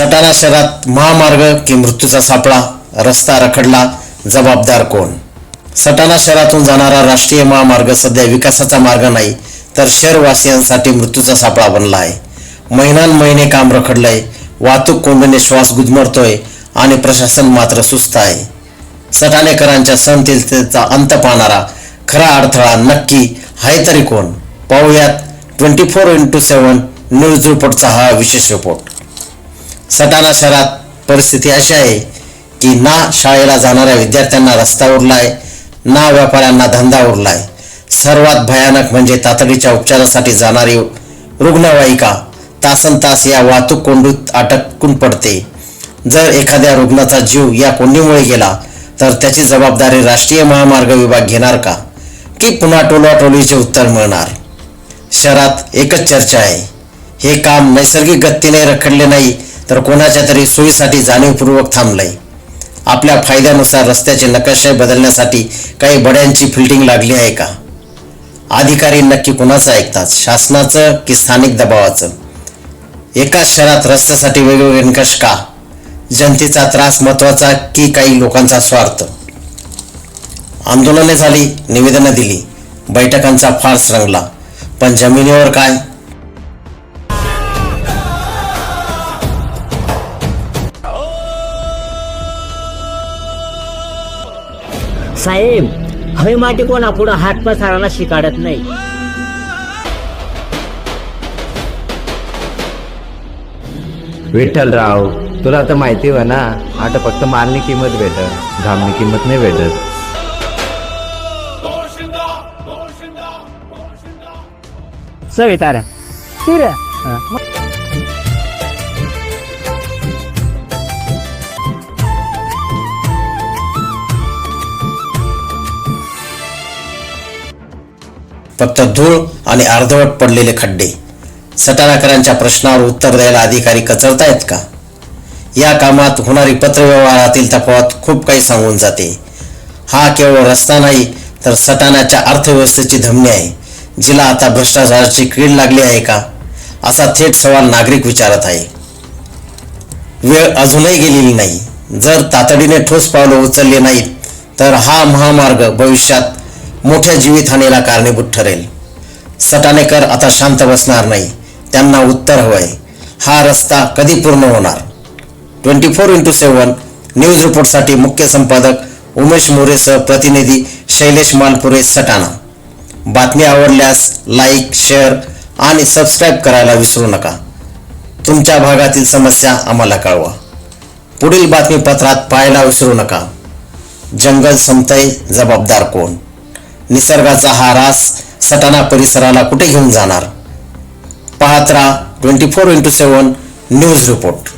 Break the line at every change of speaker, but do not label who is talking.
सटाणा शहरात महामार्ग की मृत्यूचा सापळा रस्ता रखडला जबाबदार कोण? सटाणा शहरातून जाणारा राष्ट्रीय महामार्ग सध्या विकासाचा मार्ग नाही तर शहरवासियांसाठी मृत्यूचा सापळा बनला आहे महिनान महिने काम रखडलंय वाहतूक कोंडीने श्वास गुदमरतोय आणि प्रशासन मात्र सुस्त आहे. सटाणेकरांच्या सनतीलतेचा अंत पाहणारा खरा अडथळा नक्की आहे तरी कोण? पाहूयात twenty four into seven news रिपोर्टचा हा विशेष रिपोर्ट. सटाणा शहरात परिस्थिती अशी आहे की ना शाळेला जाणाऱ्या विद्यार्थ्यांना रस्ता उरलाय ना व्यापाऱ्यांना धंदा उरलाय. सर्वात भयानक म्हणजे तातडीच्या उपचारासाठी जाणारी रुग्णवाहिका तासन तास या वाहतूक कोंडीत अटकून पडते. जर एखाद्या रुग्णाचा जीव या कोंडीमुळे गेला तर त्याची जबाबदारी राष्ट्रीय महामार्ग विभाग घेणार का? की पुन्हा टोलाटोलीचे उत्तर मिळणार? शहरात एकच चर्चा आहे. हे काम नैसर्गिक गतीने रखडले नाही तर कोणाच्या तरी सोयीसाठी जाणीवपूर्वक थांबलंय. आपल्या फायद्यानुसार रस्त्याचे नकाशे बदलण्यासाठी काही बड्यांची फिल्टिंग लागली आहे का? अधिकारी नक्की कुणाचं ऐकतात? शासनाचं की स्थानिक दबावाचं? एकाच शहरात रस्त्यासाठी वेगवेगळे निकष का? जनतेचा त्रास महत्त्वाचा की काही लोकांचा स्वार्थ? आंदोलने झाली निवेदनं दिली बैठकांचा फार्स रंगला पण जमिनीवर काय?
साहेब हय माटी कोणा पुढं हात पसारायला शिकाडत नाही.
विठ्ठलराव तुला तर माहिती आहे ना आता फक्त मालनी किंमत भेटत घामनी किंमत नाही भेटत.
सगळे तारा तिरा
फक्त धूळ आणि अर्धवट पडलेले खड्डे. सटाणाकरांच्या प्रश्नावर उत्तर द्यायला अधिकारी कचरतायत का? या कामात होणारी पत्रव्यवहारातील तफावत खूप काही सांगून जाते. हा केवळ रस्ता नाही तर सटाण्याच्या अर्थव्यवस्थेची धमनी आहे. जिला आता भ्रष्टाचाराची कीड लागली आहे का? असा थेट सवाल नागरिक विचारत आहे. वेळ अजूनही गेलेली नाही. जर तातडीने ठोस पावलं उचलली नाहीत तर हा महामार्ग भविष्यात मोठ्या जीवितहानीला कारणीभूत ठरेल. सटाणेकर आता शांत बसणार नाही. त्यांना उत्तर हवंय. हा रस्ता कधी पूर्ण होणार? Twenty four into seven news रिपोर्टसाठी मुख्य संपादक उमेश मोरेसह प्रतिनिधी शैलेश मालपुरे सटाणा. बातमी आवडल्यास लाईक शेअर आणि सबस्क्राईब करायला विसरू नका. तुमच्या भागातील समस्या आम्हाला कळवा. पुढील बातमीपत्रात पाहायला विसरू नका. जंगल संपतय जबाबदार कोण? निसर्गाचा हा रास सटाणा परिसराला कुठे घेऊन जाणार? पाहत राहा twenty four into seven news report